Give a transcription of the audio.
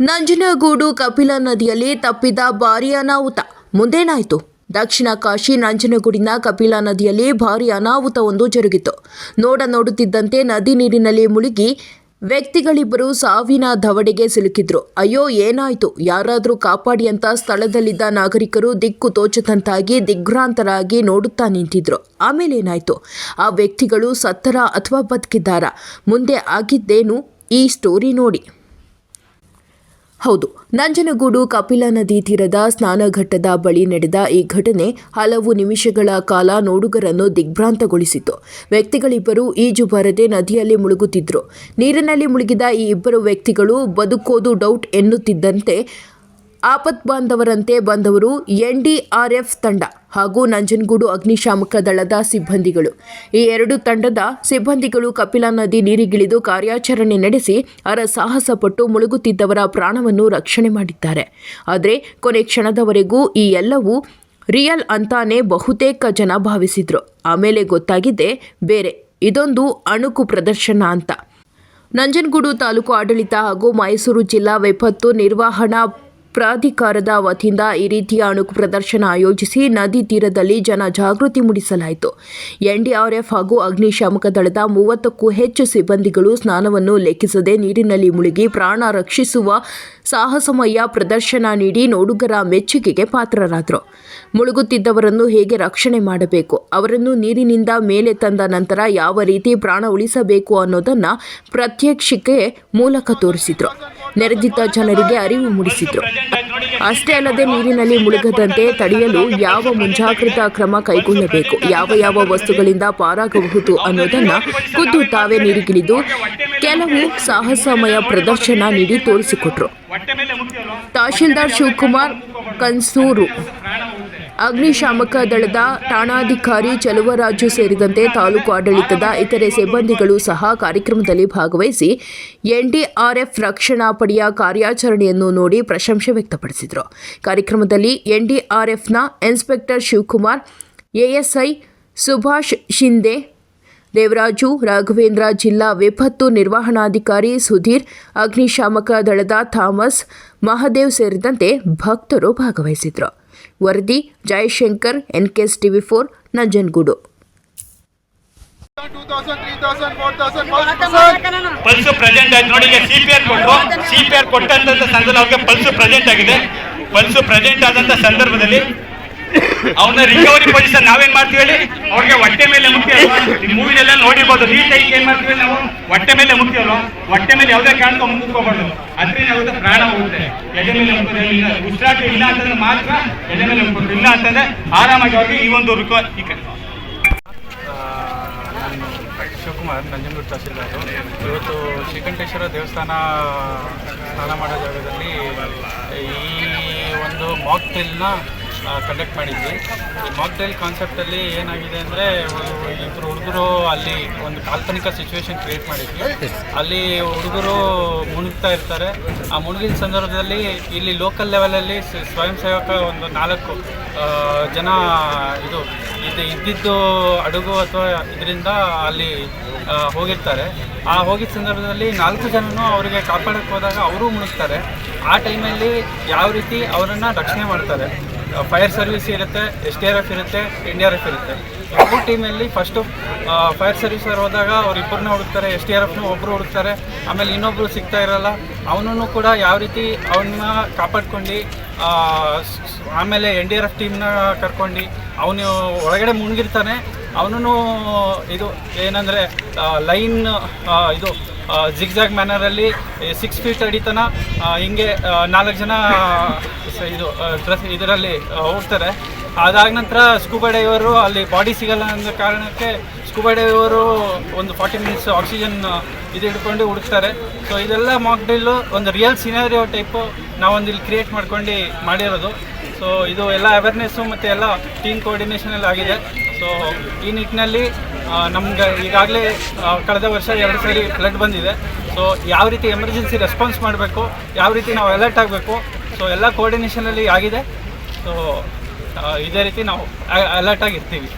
ನಂಜನಗೂಡು ಕಪಿಲಾ ನದಿಯಲ್ಲಿ ತಪ್ಪಿದ ಭಾರೀ ಅನಾಹುತ. ಮುಂದೇನಾಯಿತು? ದಕ್ಷಿಣ ಕಾಶಿ ನಂಜನಗೂಡಿನ ಕಪಿಲಾ ನದಿಯಲ್ಲಿ ಭಾರೀ ಅನಾಹುತವೊಂದು ಜರುಗಿತು. ನೋಡ ನೋಡುತ್ತಿದ್ದಂತೆ ನದಿ ನೀರಿನಲ್ಲಿ ಮುಳುಗಿ ವ್ಯಕ್ತಿಗಳಿಬ್ಬರು ಸಾವಿನ ದವಡೆಗೆ ಸಿಲುಕಿದ್ರು. ಅಯ್ಯೋ, ಏನಾಯ್ತು? ಯಾರಾದರೂ ಕಾಪಾಡಿ ಅಂತ ಸ್ಥಳದಲ್ಲಿದ್ದ ನಾಗರಿಕರು ದಿಕ್ಕು ತೋಚದಂತಾಗಿ ದಿಗ್ಭ್ರಾಂತರಾಗಿ ನೋಡುತ್ತಾ ನಿಂತಿದ್ರು. ಆಮೇಲೆ ಏನಾಯ್ತು ಆ ವ್ಯಕ್ತಿಗಳು ಸತ್ತರ ಅಥವಾ ಬದುಕಿದ್ದಾರಾ? ಮುಂದೆ ಆಗಿದ್ದೇನು? ಈ ಸ್ಟೋರಿ ನೋಡಿ. ಹೌದು, ನಂಜನಗೂಡು ಕಪಿಲಾ ನದಿ ತೀರದ ಸ್ನಾನಘಟ್ಟದ ಬಳಿ ನಡೆದ ಈ ಘಟನೆ ಹಲವು ನಿಮಿಷಗಳ ಕಾಲ ನೋಡುಗರನ್ನು ದಿಗ್ಭ್ರಾಂತಗೊಳಿಸಿತು. ವ್ಯಕ್ತಿಗಳಿಬ್ಬರು ಈಜು ಬರದೆ ನದಿಯಲ್ಲಿ ಮುಳುಗುತ್ತಿದ್ದರು ನೀರಿನಲ್ಲಿ ಮುಳುಗಿದ ಈ ಇಬ್ಬರು ವ್ಯಕ್ತಿಗಳು ಬದುಕೋದು ಡೌಟ್ ಎನ್ನುತ್ತಿದ್ದಂತೆ ಆಪತ್ಬಾಂಧವರಂತೆ ಬಂದವರು ಎನ್ಡಿಆರ್ಎಫ್ ತಂಡ ಹಾಗೂ ನಂಜನಗೂಡು ಅಗ್ನಿಶಾಮಕ ದಳದ ಸಿಬ್ಬಂದಿಗಳು. ಈ ಎರಡು ತಂಡದ ಸಿಬ್ಬಂದಿಗಳು ಕಪಿಲಾ ನದಿ ನೀರಿಗಿಳಿದು ಕಾರ್ಯಾಚರಣೆ ನಡೆಸಿ ಅರ ಸಾಹಸ ಪಟ್ಟು ಮುಳುಗುತ್ತಿದ್ದವರ ಪ್ರಾಣವನ್ನು ರಕ್ಷಣೆ ಮಾಡಿದ್ದಾರೆ. ಆದರೆ ಕೊನೆ ಕ್ಷಣದವರೆಗೂ ಈ ಎಲ್ಲವೂ ರಿಯಲ್ ಅಂತಾನೆ ಬಹುತೇಕ ಜನ ಭಾವಿಸಿದ್ರು. ಆಮೇಲೆ ಗೊತ್ತಾಗಿದೆ ಬೇರೆ, ಇದೊಂದು ಅಣುಕು ಪ್ರದರ್ಶನ ಅಂತ. ನಂಜನಗೂಡು ತಾಲೂಕು ಆಡಳಿತ ಹಾಗೂ ಮೈಸೂರು ಜಿಲ್ಲಾ ವಿಪತ್ತು ನಿರ್ವಹಣಾ ಪ್ರಾಧಿಕಾರದ ವತಿಯಿಂದ ಈ ರೀತಿಯ ಅಣುಕು ಪ್ರದರ್ಶನ ಆಯೋಜಿಸಿ ನದಿ ತೀರದಲ್ಲಿ ಜನ ಜಾಗೃತಿ ಮೂಡಿಸಲಾಯಿತು. ಎನ್ಡಿಆರ್ಎಫ್ ಹಾಗೂ ಅಗ್ನಿಶಾಮಕ ದಳದ ಮೂವತ್ತಕ್ಕೂ ಹೆಚ್ಚು ಸಿಬ್ಬಂದಿಗಳು ಸ್ನಾನವನ್ನು ಲೆಕ್ಕಿಸದೆ ನೀರಿನಲ್ಲಿ ಮುಳುಗಿ ಪ್ರಾಣ ರಕ್ಷಿಸುವ ಸಾಹಸಮಯ ಪ್ರದರ್ಶನ ನೀಡಿ ನೋಡುಗರ ಮೆಚ್ಚುಗೆಗೆ ಪಾತ್ರರಾದರು. ಮುಳುಗುತ್ತಿದ್ದವರನ್ನು ಹೇಗೆ ರಕ್ಷಣೆ ಮಾಡಬೇಕು? ಅವರನ್ನು ನೀರಿನಿಂದ ಮೇಲೆ ತಂದ ನಂತರ ಯಾವ ರೀತಿ ಪ್ರಾಣ ಉಳಿಸಬೇಕು ಅನ್ನೋದನ್ನು ಪ್ರತ್ಯಕ್ಷಿಕೆ ಮೂಲಕ ತೋರಿಸಿದ್ರು. ನೆರೆದಿದ್ದ ಜನರಿಗೆ ಅರಿವು ಮೂಡಿಸಿದ್ರು. ಅಷ್ಟೇ ಅಲ್ಲದೆ ನೀರಿನಲ್ಲಿ ಮುಳುಗದಂತೆ ತಡೆಯಲು ಯಾವ ಮುಂಜಾಗ್ರತಾ ಕ್ರಮ ಕೈಗೊಳ್ಳಬೇಕು, ಯಾವ ಯಾವ ವಸ್ತುಗಳಿಂದ ಪಾರಾಗಬಹುದು ಅನ್ನೋದನ್ನ ಖುದ್ದು ತಾವೇ ನೀರಿಗಿಳಿದು ಕೆಲವು ಸಾಹಸಮಯ ಪ್ರದರ್ಶನ ನೀಡಿ ತೋರಿಸಿಕೊಟ್ರು. ತಹಶೀಲ್ದಾರ್ ಶಿವಕುಮಾರ್ ಕನ್ಸೂರು. ಅಗ್ನಿಶಾಮಕ ದಳದ ಠಾಣಾಧಿಕಾರಿ ಚಲುವರಾಜು ಸೇರಿದಂತೆ ತಾಲೂಕು ಆಡಳಿತದ ಇತರೆ ಸಿಬ್ಬಂದಿಗಳು ಸಹ ಕಾರ್ಯಕ್ರಮದಲ್ಲಿ ಭಾಗವಹಿಸಿ ಎನ್ಡಿಆರ್ಎಫ್ ರಕ್ಷಣಾ ಪಡೆಯ ಕಾರ್ಯಾಚರಣೆಯನ್ನು ನೋಡಿ ಪ್ರಶಂಸೆ ವ್ಯಕ್ತಪಡಿಸಿದರು. ಕಾರ್ಯಕ್ರಮದಲ್ಲಿ ಎನ್ಡಿಆರ್ಎಫ್ನ ಇನ್ಸ್ಪೆಕ್ಟರ್ ಶಿವಕುಮಾರ್, ಎಎಸ್ಐ ಸುಭಾಷ್ ಶಿಂದೆ, ದೇವರಾಜು ರಾಘವೇಂದ್ರ, ಜಿಲ್ಲಾ ವಿಪತ್ತು ನಿರ್ವಹಣಾಧಿಕಾರಿ ಸುಧೀರ್, ಅಗ್ನಿಶಾಮಕ ದಳದ ಥಾಮಸ್ ಮಹದೇವ್ ಸೇರಿದಂತೆ ಭಕ್ತರು ಭಾಗವಹಿಸಿದ್ರು ವರದಿ Jayashankar NKS TV four, Nanjangud. Two thousand three thousand four thousand pulse present ಆಯ್ತು ನೋಡಿ, ಈಗ ಸಿ ಪಿ ಆರ್ ಕೊಟ್ಟಂತ ಸಂದರ್ಭದಲ್ಲಿ ಅವ್ರಿಗೆ ಪಲ್ಸ್ ಪ್ರೆಸೆಂಟ್ ಆಗಿದೆ. ಪಲ್ಸ್ ಪ್ರೆಸೆಂಟ್ ಆದಂತ ಸಂದರ್ಭದಲ್ಲಿ ಅವನ ರಿಕವರಿ ಪೊಸಿಷನ್ ನಾವೇನ್ ಮಾಡ್ತೀವಿ ಹೇಳಿ? ಅವ್ರಿಗೆ ಹೊಟ್ಟೆ ಮೇಲೆ ಮುಖ್ಯ ಮೂವಿನೆಲ್ಲ ನೋಡಿರ್ಬೋದು. ನೀಟಾಗಿ ಏನ್ ಮಾಡ್ತೀವಿ ನಾವು? ಹೊಟ್ಟೆ ಮೇಲೆ ಮುಖ್ಯ ಅಲ್ವಾ? ಹೊಟ್ಟೆ ಮೇಲೆ ಯಾವುದೇ ಕಾರಣಕ್ಕೂ ಮುಗಿಸ್ಕೋಬಾರ್ದು ಅದ್ರಿಂದ ಯಾವ್ದು ಪ್ರಾಣ ಹೋಗುತ್ತೆ. ಎದೆ ಮೇಲೆ ಉಸಿರಾಟ ಇಲ್ಲ ಅಂತಂದ್ರೆ ಮಾತ್ರ ಎದೆ ಮೇಲೆ ಮುಗ್ಬೋದು ಇಲ್ಲ ಅಂತಂದ್ರೆ ಆರಾಮಾಗಿ ಅವ್ರಿಗೆ ಈ ಒಂದು ರಿಕವ ಈಗ ಕ- ನಾನು ಶಿವಕುಮಾರ್, ನಂಜನಗೂಡು ತಹಸೀಲ್ದಾರು. ಇವತ್ತು ಶ್ರೀಕಂಠೇಶ್ವರ ದೇವಸ್ಥಾನ ಸ್ನಾನ ಮಾಡೋ ಜಾಗದಲ್ಲಿ ಈ ಒಂದು ಮಾಕ್ಟೆಲ್ನ ಕಂಡಕ್ಟ್ ಮಾಡಿದ್ವಿ. ಈ ಮಾಕ್ ಡ್ರಿಲ್ ಕಾನ್ಸೆಪ್ಟಲ್ಲಿ ಏನಾಗಿದೆ ಅಂದರೆ ಇಬ್ಬರು ಹುಡುಗರು ಅಲ್ಲಿ ಒಂದು ಕಾಲ್ಪನಿಕ ಸಿಚುವೇಶನ್ ಕ್ರಿಯೇಟ್ ಮಾಡಿದ್ವಿ. ಅಲ್ಲಿ ಹುಡುಗರು ಮುಳುಗ್ತಾ ಇರ್ತಾರೆ. ಆ ಮುಳುಗಿದ ಸಂದರ್ಭದಲ್ಲಿ ಇಲ್ಲಿ ಲೋಕಲ್ ಲೆವೆಲಲ್ಲಿ ಸ್ವಯಂ ಸೇವಕ ಒಂದು ನಾಲ್ಕು ಜನ ಇದು ಇದು ಇದ್ದಿದ್ದು ಅಡುಗು ಅಥವಾ ಇದರಿಂದ ಅಲ್ಲಿ ಹೋಗಿರ್ತಾರೆ. ಆ ಹೋಗಿದ ಸಂದರ್ಭದಲ್ಲಿ ನಾಲ್ಕು ಜನನು ಅವರಿಗೆ ಕಾಪಾಡಕ್ಕೆ ಹೋದಾಗ ಅವರು ಮುಳುಗ್ತಾರೆ ಆ ಟೈಮಲ್ಲಿ ಯಾವ ರೀತಿ ಅವರನ್ನು ರಕ್ಷಣೆ ಮಾಡ್ತಾರೆ. ಫೈರ್ ಸರ್ವಿಸ್ ಇರುತ್ತೆ ಎಸ್ ಡಿ ಆರ್ ಎಫ್ ಇರುತ್ತೆ ಎನ್ ಡಿ ಆರ್ ಎಫ್ ಇರುತ್ತೆ. ಎರಡು ಟೀಮಲ್ಲಿ ಫಸ್ಟು ಫೈರ್ ಸರ್ವಿಸರ್ ಹೋದಾಗ ಅವ್ರಿಬ್ಬರನ್ನ ಹುಡುಕ್ತಾರೆ ಎಸ್ ಡಿ ಆರ್ ಎಫ್ನ ಒಬ್ಬರು ಹುಡುಕ್ತಾರೆ. ಆಮೇಲೆ ಇನ್ನೊಬ್ಬರು ಸಿಗ್ತಾ ಇರಲ್ಲ. ಅವನನ್ನು ಕೂಡ ಯಾವ ರೀತಿ ಅವನ್ನ ಕಾಪಾಡ್ಕೊಂಡು ಆಮೇಲೆ ಎನ್ ಡಿ ಆರ್ ಎಫ್ ಟೀಮ್ನ ಕರ್ಕೊಂಡು, ಅವನು ಒಳಗಡೆ ಮುಳುಗಿರ್ತಾನೆ ಅವನು ಇದು ಏನಂದರೆ ಲೈನ್ ಇದು ಜಿಗ್ಜಾಗ್ ಮ್ಯಾನರಲ್ಲಿ ಸಿಕ್ಸ್ ಫೀಟ್ ಅಡಿತನ ಹಿಂಗೆ ನಾಲ್ಕು ಜನ ಇದು ಡ್ರೆಸ್ ಇದರಲ್ಲಿ ಹೋಗ್ತಾರೆ ಅದಾದ ನಂತರ ಸ್ಕೂಬಾ ಡೈವರು ಅಲ್ಲಿ ಬಾಡಿ ಸಿಗಲ್ಲ ಅನ್ನೋ ಕಾರಣಕ್ಕೆ ಸ್ಕೂಬಾ ಡೈವರು ಒಂದು ಫಾರ್ಟಿ ಮಿನಿಟ್ಸ್ ಆಕ್ಸಿಜನ್ ಇದು ಹಿಡ್ಕೊಂಡು ಹುಡುಕ್ತಾರೆ. ಸೊ ಇದೆಲ್ಲ ಮಾಕ್ ಡ್ರಿಲ್ಲು ಒಂದು ರಿಯಲ್ ಸಿನಾರಿಯೋ ಟೈಪು ನಾವೊಂದು ಇಲ್ಲಿ ಕ್ರಿಯೇಟ್ ಮಾಡ್ಕೊಂಡು ಮಾಡಿರೋದು. ಸೊ ಇದು ಎಲ್ಲ ಅವೇರ್ನೆಸ್ಸು ಮತ್ತು ಎಲ್ಲ ಟೀಮ್ ಕೋಆರ್ಡಿನೇಷನಲ್ಲಿ ಆಗಿದೆ. ಸೊ ಈ ನಿಟ್ಟಿನಲ್ಲಿ ನಮ್ಗೆ ಈಗಾಗಲೇ ಕಳೆದ ವರ್ಷ ಎರಡು ಸಾರಿ ಫ್ಲಡ್ ಬಂದಿದೆ. ಸೊ ಯಾವ ರೀತಿ ಎಮರ್ಜೆನ್ಸಿ ರೆಸ್ಪಾನ್ಸ್ ಮಾಡಬೇಕು, ಯಾವ ರೀತಿ ನಾವು ಅಲರ್ಟ್ ಆಗಬೇಕು ಸೊ ಎಲ್ಲ ಕೋಆರ್ಡಿನೇಷನಲ್ಲಿ ಆಗಿದೆ. ಸೊ ಇದೇ ರೀತಿ ನಾವು ಅಲರ್ಟ್ ಆಗಿರ್ತೀವಿ.